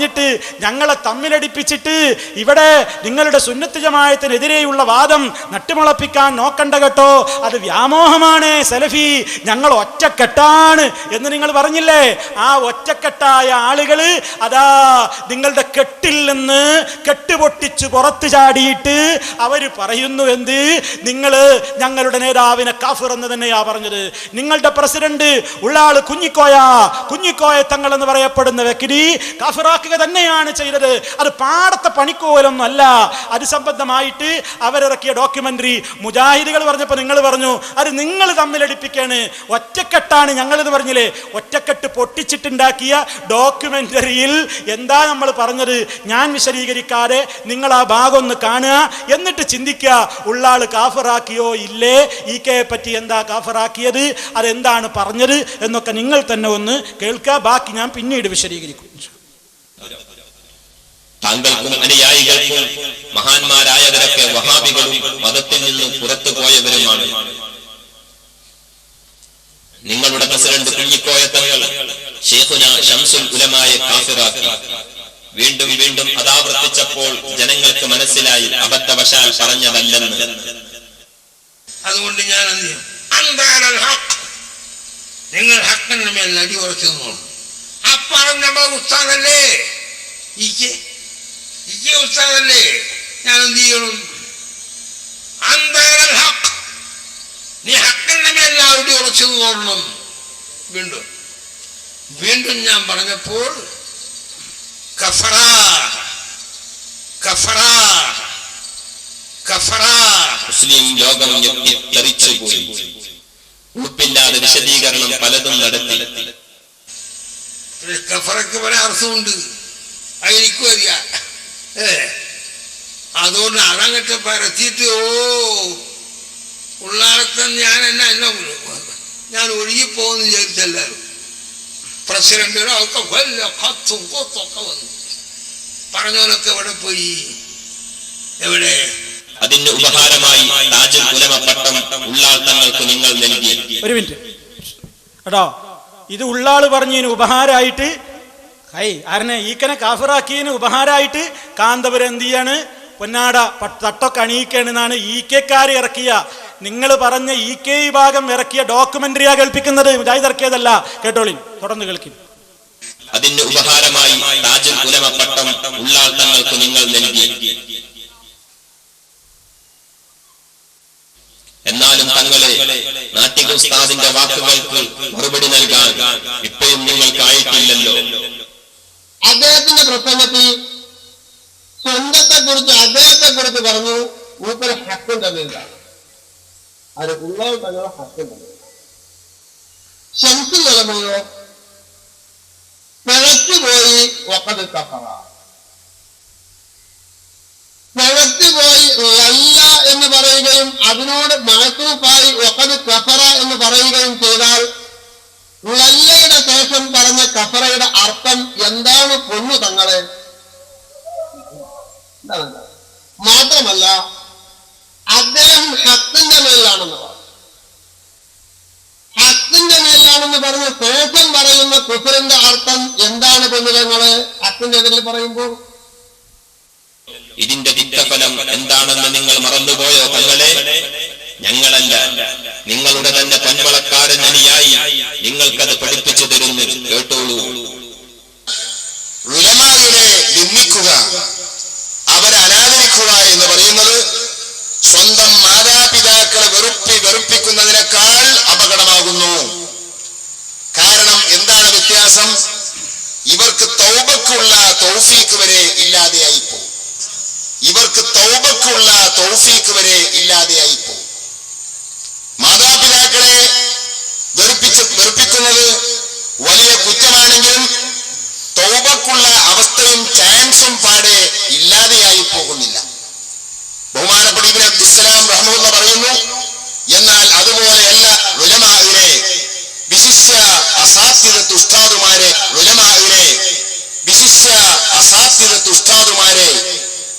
പറഞ്ഞിട്ട് ഞങ്ങളെ തമ്മിലടിപ്പിച്ചിട്ട് ഇവിടെ നിങ്ങളുടെ സുന്നത്ത് ജമായത്തിനെതിരെയുള്ള വാദം നട്ടുമുളപ്പിക്കാൻ നോക്കണ്ട കേട്ടോ. അത് വ്യാമോഹമാണ് സലഫി. ഞങ്ങൾ ഒറ്റക്കെട്ടാണ് എന്ന് നിങ്ങൾ പറഞ്ഞില്ലേ? ആ ഒറ്റക്കെട്ടായ ആളുകൾ അതാ നിങ്ങളുടെ കെട്ടിൽ നിന്ന് കെട്ടുപൊട്ടിച്ച് പുറത്തു ചാടിയിട്ട് അവർ പറയുന്നു എന്ത്? നിങ്ങൾ ഞങ്ങളുടെ നേതാവിനെ കാഫിർ എന്ന് തന്നെയാ പറഞ്ഞത്. നിങ്ങളുടെ പ്രസിഡന്റ് ഉള്ള ആൾ കുഞ്ഞിക്കോയ കുഞ്ഞിക്കോയ തങ്ങൾ എന്ന് പറയപ്പെടുന്ന വ്യക്തി കാഫിറാക്കുക തന്നെയാണ് ചെയ്തത്. അത് പാടത്തെ പണിക്കോലൊന്നും അല്ല. അത് സംബന്ധമായിട്ട് അവരിറക്കിയ ഡോക്യുമെന്ററി മുജാഹിദികൾ പറഞ്ഞപ്പോൾ നിങ്ങൾ പറഞ്ഞു അത് നിങ്ങൾ തമ്മിലടിപ്പിക്കാണ് ഒറ്റക്കെട്ടാണ് ഞങ്ങളിത് പറഞ്ഞില്ലേ? ഒറ്റക്കെട്ട് പൊട്ടിച്ചിട്ടുണ്ടാക്കിയ ഡോക്യുമെന്ററിയിൽ എന്താ നമ്മൾ പറഞ്ഞത്? ഞാൻ വിശദീകരിക്കാതെ നിങ്ങൾ ആ ഭാഗം ഒന്ന് കാണുക. എന്നിട്ട് ചിന്തിക്കുക ഉള്ളാൾ കാഫറാക്കിയോ ഇല്ലേ? ഈ കെയെ പറ്റി എന്താ കാഫറാക്കിയത്? അതെന്താണ് പറഞ്ഞത്? എന്നൊക്കെ നിങ്ങൾ തന്നെ ഒന്ന് കേൾക്കുക. ബാക്കി ഞാൻ പിന്നീട് വിശദീകരിക്കും. താങ്കൾക്കും അനുയായികൾക്കും മഹാന്മാരായവരൊക്കെ വഹാബികളും മതത്തിൽ നിന്ന് പുറത്തു പോയവരുമാണ്. നിങ്ങളുടെ പ്രസിഡന്റ് കുഞ്ഞിക്കോയ തങ്ങൾ ഷേഖുന ഷംസുൽ ഉലമായ കാഫിറാക്കി. വീണ്ടും വീണ്ടും അതാവർത്തിച്ചപ്പോൾ ജനങ്ങൾക്ക് മനസ്സിലായി അബദ്ധവശാൽ പറഞ്ഞതല്ലെന്ന്. അതുകൊണ്ട് ഞാൻ നിങ്ങൾ ഹക്കിന്റെ മേൽ അടി ഉറച്ചു നിന്നോളൂ. ആ ഉസ്താദല്ലേ ഇക്ക് ഉസ്താദല്ലേ ഞാൻ എന്ത് ചെയ്യണം? അന്താരൽ ഹക്ക്. നീ ഹക്കിന്റെ എല്ലാവരുടെയും ഉറച്ചു തോന്നണം വീണ്ടും. വീണ്ടും ഞാൻ പറഞ്ഞപ്പോൾ കഫറാ കഫറാ കഫറാ. മുസ്ലിം ലോകം ഞെട്ടിത്തെറിച്ചു പോയി ഉറപ്പില്ലാതെ വിശദീകരണം പലതും നടത്തി. കഫറയ്ക്ക് പല അർത്ഥമുണ്ട് അതെനിക്കും അറിയാം. അതുകൊണ്ട് അതങ്ങട്ട് പരത്തിയിട്ട് ഓ ഉള്ളാളത്തെ ഞാൻ എന്നെ എന്നെ ഞാൻ ഒഴുകിപ്പോകുന്നു വിചാരിച്ചല്ലാരും പ്രസിഡന്റിനോ ഒക്കെ വല്ല കത്തും കൊത്തൊക്കെ വന്നു. പറഞ്ഞവനൊക്കെ എവിടെ പോയി? എവിടെ? അതിന്റെ ഉപഹാരമായി ഉള്ളാൾ തങ്ങൾക്ക് നിങ്ങൾ നൽകി. ഒരു മിനിറ്റ്. കേട്ടോ ഇത് ഉള്ളാൾ പറഞ്ഞതിന് ഉപഹാരമായിട്ട് ഹൈ ആരനെ ഈക്കനെ കാഫിറാക്കിയതിന് ഉപഹാരമായിട്ട് കാന്തപുരം എന്ത് ചെയ്യാണ്? പൊന്നാട തട്ടൊക്കെ അണിയിക്കണെന്നാണ് ഇ കെക്കാർ ഇറക്കിയ. നിങ്ങൾ പറഞ്ഞ ഇ കെ വിഭാഗം ഇറക്കിയ ഡോക്യുമെന്ററിയാ കേൾപ്പിക്കുന്നത്. മുജാഹിദ് ഇറക്കിയതല്ല കേട്ടോളിൻ തുടർന്ന് കേൾക്കും. അതിന്റെ ഉപഹാരമായി ഉലമ പട്ടം തങ്ങൾക്ക് നിങ്ങൾ നൽകി. എന്നാലും തങ്ങളെ നാട്ടിക ഉസ്താദിന്റെ വാക്കുകൾക്ക് മറുപടി നൽകാൻ ഇപ്പോഴും നിങ്ങൾക്കായിട്ടില്ലല്ലോ അദ്ദേഹത്തിന്റെ പ്രസംഗത്തിൽ സ്വന്തത്തെ കുറിച്ച് അദ്ദേഹത്തെ കുറിച്ച് പറഞ്ഞു. മൂപ്പര് ഹക്കും തന്നിട്ടാണ് അത് ഉള്ളവർ തന്നെ ഹക്കും തന്നെ ശംസു നിലമയോ പിഴച്ചുപോയി ഒക്കത് കഫറ പിഴച്ചുപോയി അല്ല എന്ന് പറയുകയും അതിനോട് മാസൂപ്പായി ഒക്കത് കഫറ എന്ന് പറയുകയും ചെയ്താൽ ലല്ലയുടെ ശേഷം പറഞ്ഞ കഫറയുടെ അർത്ഥം എന്താണ് പൊന്നു തങ്ങളെ? എന്താണ്? മാത്രമല്ല അദ്ദേഹം ഹത്തിന്റെ മേലാണെന്ന് ഹത്തിന്റെ മേലാണെന്ന് പറഞ്ഞ ശേഷം പറയുന്ന കുഫറിന്റെ അർത്ഥം എന്താണ് പൊന്നുതങ്ങൾ ഹത്തിന്റെ എതിരിൽ പറയുമ്പോൾ ഇതിന്റെ തിക്തഫലം എന്താണെന്ന് നിങ്ങൾ മറന്നുപോയോ തങ്ങളെ? ഞങ്ങളല്ല. നിങ്ങളുടെ തന്നെ വ്യത്യാസം ഇവർക്ക് തൗബക്കുള്ള തൗഫീക്ക് വരെ ഇല്ലാതെയായി പോകും ഇവർക്ക് തൗബക്കുള്ള തൗഫീക്ക് വരെ ഇല്ലാതെയായി പോകും മാതാപിതാക്കളെ വെറുപ്പിച്ച് വെറുപ്പിക്കുന്നത് വലിയ കുറ്റമാണെങ്കിലും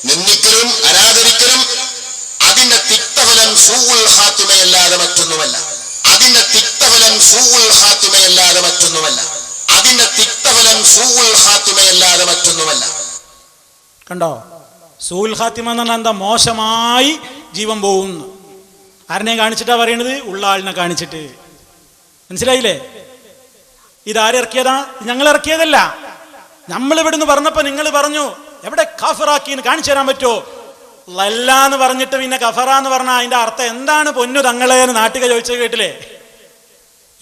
നിന്ദിക്കലും അനാദരിക്കലും അതിന്റെ തിക്തഫലം സൂൽ ഹാത്തിമയല്ലാതെ മറ്റൊന്നുമല്ല. അതിന്റെ തിക്തഫലം സൂൽ ഹാത്തിമയല്ലാതെ മറ്റൊന്നുമല്ല. അതിന്റെ തിക്തഫലം സൂൽ ഹാത്തിമയല്ലാതെ മറ്റൊന്നുമല്ല. കണ്ടോ? സൂൽ ഹാത്തിമ എന്ന് പറഞ്ഞാൽ എന്താ? മോശമായി ജീവൻ പോകുന്നു. ആരനെ കാണിച്ചിട്ടാ പറയണത്? ഉള്ള ആളിനെ കാണിച്ചിട്ട്. മനസ്സിലായില്ലേ? ഇതാരിറക്കിയതാ ഞങ്ങൾ ഇറക്കിയതല്ല. നമ്മൾ ഇവിടുന്ന് പറഞ്ഞപ്പോ നിങ്ങൾ പറഞ്ഞു എവിടെ കഫറാക്കിന്ന് കാണിച്ചു തരാൻ പറ്റുമോ? ലല്ല എന്ന് പറഞ്ഞിട്ട് പിന്നെ കഫറ എന്ന് പറഞ്ഞാൽ അതിന്റെ അർത്ഥം എന്താണ് പൊന്നു തങ്ങളെ എന്ന് നാട്ടിക ചോദിച്ചത് കേട്ടില്ലേ?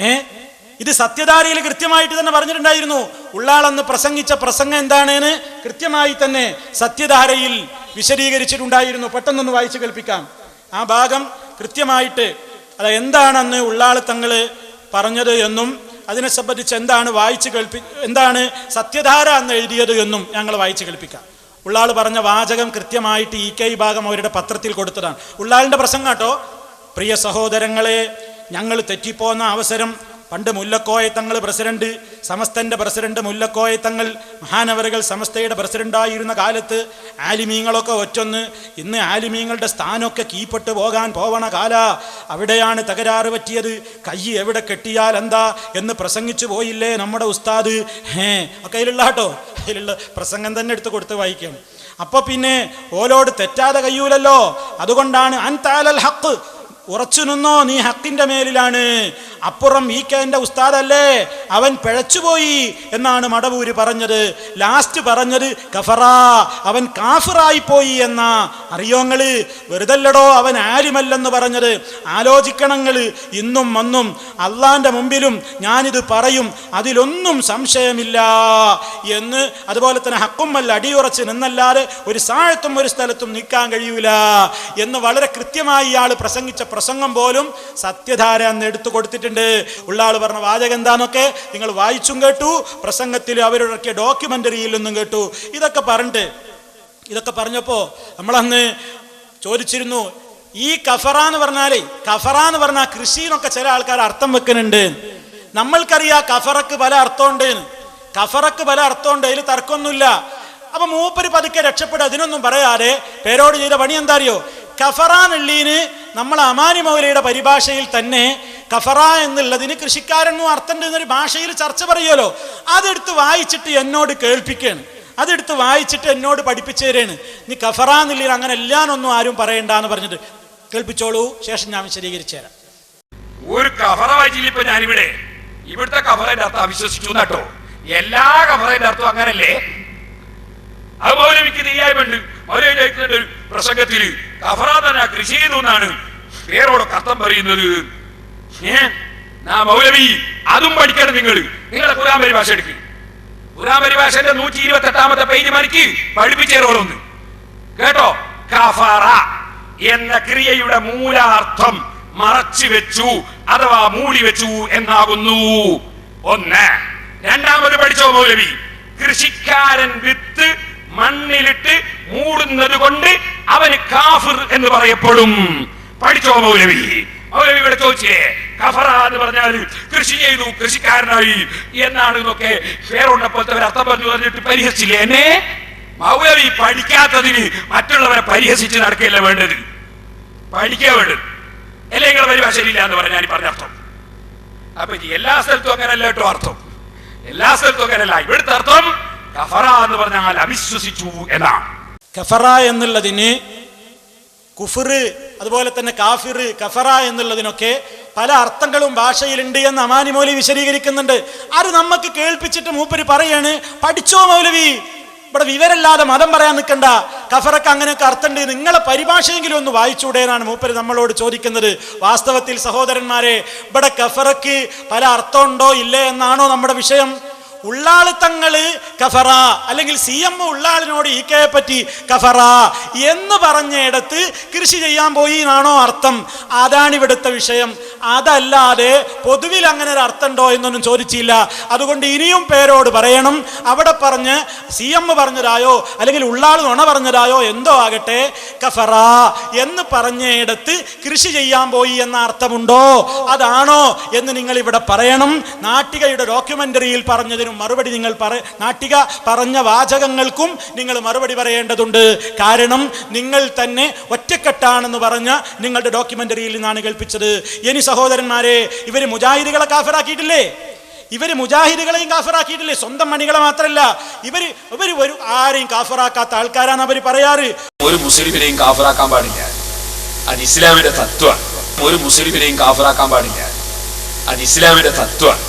ഏ? ഇത് സത്യധാരയിൽ കൃത്യമായിട്ട് തന്നെ പറഞ്ഞിട്ടുണ്ടായിരുന്നു. ഉള്ളാളന്ന് പ്രസംഗിച്ച പ്രസംഗം എന്താണെന്ന് കൃത്യമായി തന്നെ സത്യധാരയിൽ വിശദീകരിച്ചിട്ടുണ്ടായിരുന്നു. പെട്ടെന്നൊന്ന് വായിച്ചു കേൾപ്പിക്കാം. ആ ഭാഗം കൃത്യമായിട്ട് അത് എന്താണെന്ന് ഉള്ളാൾ തങ്ങൾ പറഞ്ഞത് എന്നും അതിനെ സംബന്ധിച്ച് എന്താണ് വായിച്ചു കേൾപ്പി എന്താണ് സത്യധാര എന്ന് എഴുതിയത് എന്നും ഞങ്ങൾ വായിച്ചു കേൾപ്പിക്കാം. ഉള്ളാൾ പറഞ്ഞ വാചകം കൃത്യമായിട്ട് ഇ കെ വിഭാഗം അവരുടെ പത്രത്തിൽ കൊടുത്തതാണ്. ഉള്ളാളിന്റെ പ്രസംഗം കേട്ടോ. പ്രിയ സഹോദരങ്ങളെ ഞങ്ങൾ തെറ്റിപ്പോന്ന അവസരം പണ്ട് മുല്ലക്കോയ തങ്ങൾ പ്രസിഡന്റ് സമസ്തന്റെ പ്രസിഡന്റ് മുല്ലക്കോയ തങ്ങൾ മഹാനവറുകൾ സമസ്തയുടെ പ്രസിഡന്റായിരുന്ന കാലത്ത് ആലിമീങ്ങളൊക്കെ ഒറ്റൊന്ന് ഇന്ന് ആലിമീങ്ങളുടെ സ്ഥാനമൊക്കെ കീപ്പെട്ട് പോകാൻ പോവണ കാല. അവിടെയാണ് തകരാറ് പറ്റിയത്. കൈ എവിടെ കെട്ടിയാൽ എന്താ എന്ന് പ്രസംഗിച്ചു പോയില്ലേ നമ്മുടെ ഉസ്താദ്? ഹേ ഒക്കെ അതിലുള്ള കേട്ടോ? അതിലുള്ള പ്രസംഗം തന്നെ എടുത്ത് കൊടുത്ത് വായിക്കണം അപ്പോൾ പിന്നെ ഓലോട് തെറ്റാതെ കഴിയൂലല്ലോ അതുകൊണ്ടാണ് അൻ താലൽ ഹക്ക് ഉറച്ചു നിന്നോ നീ ഹക്കിന്റെ മേലിലാണ്. അപ്പുറം ഈ കെന്റെ ഉസ്താദല്ലേ? അവൻ പിഴച്ചുപോയി എന്നാണ് മടവൂര് പറഞ്ഞത്. ലാസ്റ്റ് പറഞ്ഞത് കഫറ അവൻ കാഫിറായി പോയി എന്ന അറിയോങ്ങൾ വെറുതല്ലടോ അവൻ ആരുമല്ലെന്ന് പറഞ്ഞത്. ആലോചിക്കണങ്ങൾ ഇന്നും വന്നും. അള്ളാന്റെ മുമ്പിലും ഞാനിത് പറയും. അതിലൊന്നും സംശയമില്ല എന്ന്. അതുപോലെ തന്നെ ഹക്കുമല്ല അടിയുറച്ച് നിന്നല്ലാതെ ഒരു സാഴത്തും ഒരു സ്ഥലത്തും നിൽക്കാൻ കഴിയൂല എന്ന് വളരെ കൃത്യമായി ഇയാൾ പ്രസംഗിച്ച പ്രസംഗം പോലും സത്യധാര എന്ന് എടുത്തു കൊടുത്തിട്ടുണ്ട്. ഉള്ള ആൾ പറഞ്ഞ വാചകം എന്താന്നൊക്കെ നിങ്ങൾ വായിച്ചും കേട്ടു. പ്രസംഗത്തിൽ അവരുടെ ഡോക്യുമെന്ററിയിൽ നിന്നും കേട്ടു. ഇതൊക്കെ പറഞ്ഞിട്ട് ഇതൊക്കെ പറഞ്ഞപ്പോ നമ്മളന്ന് ചോദിച്ചിരുന്നു ഈ കഫറ എന്ന് പറഞ്ഞാലേ കഫറ എന്ന് പറഞ്ഞാൽ കൃഷി എന്നൊക്കെ ചില ആൾക്കാർ അർത്ഥം വെക്കുന്നുണ്ട്. നമ്മൾക്കറിയാം കഫറക്ക് പല അർത്ഥമുണ്ട്. കഫറക്ക് പല അർത്ഥമുണ്ട് അതിൽ തർക്കമൊന്നുമില്ല. അപ്പൊ മൂപ്പര് പതുക്കെ രക്ഷപ്പെടുക അതിനൊന്നും പറയാതെ പേരോട് ചെയ്ത പണി എന്താ അറിയോ? കഫറാനുള്ളീന് നമ്മൾ അമാനി മൗലയുടെ പരിഭാഷയിൽ തന്നെ കഫറ എന്നുള്ളതിന് കൃഷിക്കാരെന്നും അർത്ഥം എന്നൊരു ഭാഷയിൽ ചർച്ച പറയുമല്ലോ. അതെടുത്ത് വായിച്ചിട്ട് എന്നോട് കേൾപ്പിക്കുകയാണ്. അതെടുത്ത് വായിച്ചിട്ട് എന്നോട് പഠിപ്പിച്ചു തരാണ് നീ കഫറ എന്നുള്ളതിന് അങ്ങനെ എല്ലാനൊന്നും ആരും പറയണ്ട എന്ന് പറഞ്ഞിട്ട് കേൾപ്പിച്ചോളൂ ശേഷം ഞാൻ വിശദീകരിച്ചു തരാം ഒരു കഫറ വായിച്ചില്ല ഇപ്പൊ ഞാനിവിടെ? ഇവിടുത്തെ കഫറയുടെ അർത്ഥം അവിശ്വസിച്ചു കേട്ടോ എല്ലാ കഫറയുടെ അർത്ഥം അങ്ങനല്ലേ? അത് മൗലവിക്ക് നീയായ്മണ്ട് മൗലവി ചോദിക്കുന്നുണ്ട് പ്രസംഗത്തിൽ കഫറ തന്നെ കൃഷി ചെയ്തു എന്നാണ്. പേരോടൊക്കെ അർത്ഥം പറയുന്നത്. മൗലവി അതും പഠിക്കണം നിങ്ങൾ നിങ്ങളെ ഖുറാൻ പരിഭാഷ എടുക്ക്. ഖുറാൻ പരിഭാഷന്റെ നൂറ്റി ഇരുപത്തി എട്ടാമത്തെ പേജ് മണിക്ക് പഠിപ്പിച്ചേരോളൊന്ന് കേട്ടോ? കഫറ എന്ന ക്രിയയുടെ മൂലാർത്ഥം മറച്ചു വെച്ചു അഥവാ മൂടി വെച്ചു എന്നാകുന്നു. ഒന്ന്. രണ്ടാമത് പഠിച്ചോ മൗലവി? കൃഷിക്കാരൻ വിത്ത് മണ്ണിലിട്ട് മൂടുന്നത് കൊണ്ട് അവന് കാഫിർ എന്ന് പറയപ്പെടും. പഠിച്ചോ മൗലവി? മൗലവി ഇവിടെ ചോദിച്ചേ കഫറ എന്ന് പറഞ്ഞാൽ കൃഷി ചെയ്തു കൃഷിക്കാരനായി എന്നാണ് ഇതൊക്കെ ഫേറുണ്ണപ്പോലത്തെ ഒരു അർത്ഥം പറഞ്ഞു പറഞ്ഞിട്ട് പരിഹസിച്ചില്ലേ? എന്നെ? മൗലവി പഠിക്കാത്തതിന് മറ്റുള്ളവരെ പരിഹസിച്ച് നടക്കുകയല്ല വേണ്ടത്? പഠിക്കുക വേണ്ടത്. അല്ലെങ്കിൽ പരിഭാഷയിലില്ല എന്ന് പറഞ്ഞാൽ പറഞ്ഞ അർത്ഥം. അപ്പൊ എല്ലാ സ്ഥലത്തും അങ്ങനല്ല കേട്ടോ അർത്ഥം. എല്ലാ സ്ഥലത്തും അങ്ങനല്ല. ഇവിടുത്തെ അർത്ഥം കഫറ എന്ന് പറഞ്ഞാൽ അവിശ്വസിച്ചു എന്നാണ്. കഫറ എന്നുള്ളതിന് കുഫിറ് അതുപോലെ തന്നെ കാഫിർ കഫറ എന്നുള്ളതിനൊക്കെ പല അർത്ഥങ്ങളും ഭാഷയിലുണ്ട് എന്ന് അമാനി മൗലവി വിശദീകരിക്കുന്നുണ്ട്. അത് നമുക്ക് കേൾപ്പിച്ചിട്ട് മൂപ്പര് പറയാണ് പഠിച്ചോ മൗലവി ഇവിടെ വിവരല്ലാതെ മതം പറയാൻ നിൽക്കണ്ട. കഫറക്ക് അങ്ങനെയൊക്കെ അർത്ഥമുണ്ട്. നിങ്ങളെ പരിഭാഷയെങ്കിലും ഒന്ന് വായിച്ചൂടെ എന്നാണ് മൂപ്പര് നമ്മളോട് ചോദിക്കുന്നത്. വാസ്തവത്തിൽ സഹോദരന്മാരെ ഇവിടെ കഫറക്ക് പല അർത്ഥമുണ്ടോ ഇല്ലേ എന്നാണോ നമ്മുടെ വിഷയം. ഉള്ളാൾ തങ്ങൾ കഫറ. അല്ലെങ്കിൽ സി എം ഉള്ളാളിനോട് ഈ കെയെ പറ്റി കഫറ എന്ന് പറഞ്ഞിടത്ത് കൃഷി ചെയ്യാൻ പോയി എന്നാണോ അർത്ഥം. അതാണ് ഇവിടുത്തെ വിഷയം. അതല്ലാതെ പൊതുവിൽ അങ്ങനെ ഒരു അർത്ഥമുണ്ടോ എന്നൊന്നും ചോദിച്ചില്ല. അതുകൊണ്ട് ഇനിയും പേരോട് പറയണം. അവിടെ പറഞ്ഞ് സി എം പറഞ്ഞതായോ അല്ലെങ്കിൽ ഉള്ളാൾ നുണ പറഞ്ഞതായോ എന്തോ ആകട്ടെ കഫറ എന്ന് പറഞ്ഞിടത്ത് കൃഷി ചെയ്യാൻ പോയി എന്ന അർത്ഥമുണ്ടോ? അതാണോ എന്ന് നിങ്ങൾ ഇവിടെ പറയണം. നാട്ടികയുടെ ഡോക്യുമെന്ററിയിൽ പറഞ്ഞതിനും മറുപടി നിങ്ങൾ പറ നാട്ടിക പറഞ്ഞ വാചകങ്ങൾക്കും നിങ്ങൾ മറുപടി പറയേണ്ടതുണ്ട്. കാരണം നിങ്ങൾ തന്നെ ഒറ്റക്കെട്ടാണെന്ന് പറഞ്ഞ നിങ്ങളുടെ ഡോക്യുമെന്ററിയിൽ നിന്നാണ് കേൾപ്പിച്ചത്. ഇനി സഹോദരന്മാരെ ഇവർ മുജാഹിദുകളെ കാഫറാക്കിയിട്ടില്ലേ? ഇവർ മുജാഹിദുകളെയും കാഫറാക്കിയിട്ടില്ലേ? സ്വന്തം മണികളെ മാത്രമല്ല ഇവർ ഇവർ ഒരു ആരെയും കാഫറാക്കാത്ത ആൾക്കാരാണ് അവർ പറയാറ്. ഒരു മുസ്ലിമിനെയും കാഫറാക്കാൻ പാടില്ല. അത് ഇസ്ലാമിന്റെ തത്വമാണ്. ഒരു മുസ്ലിമിനെയും കാഫറാക്കാൻ പാടില്ല. അത് ഇസ്ലാമിന്റെ തത്വമാണ്.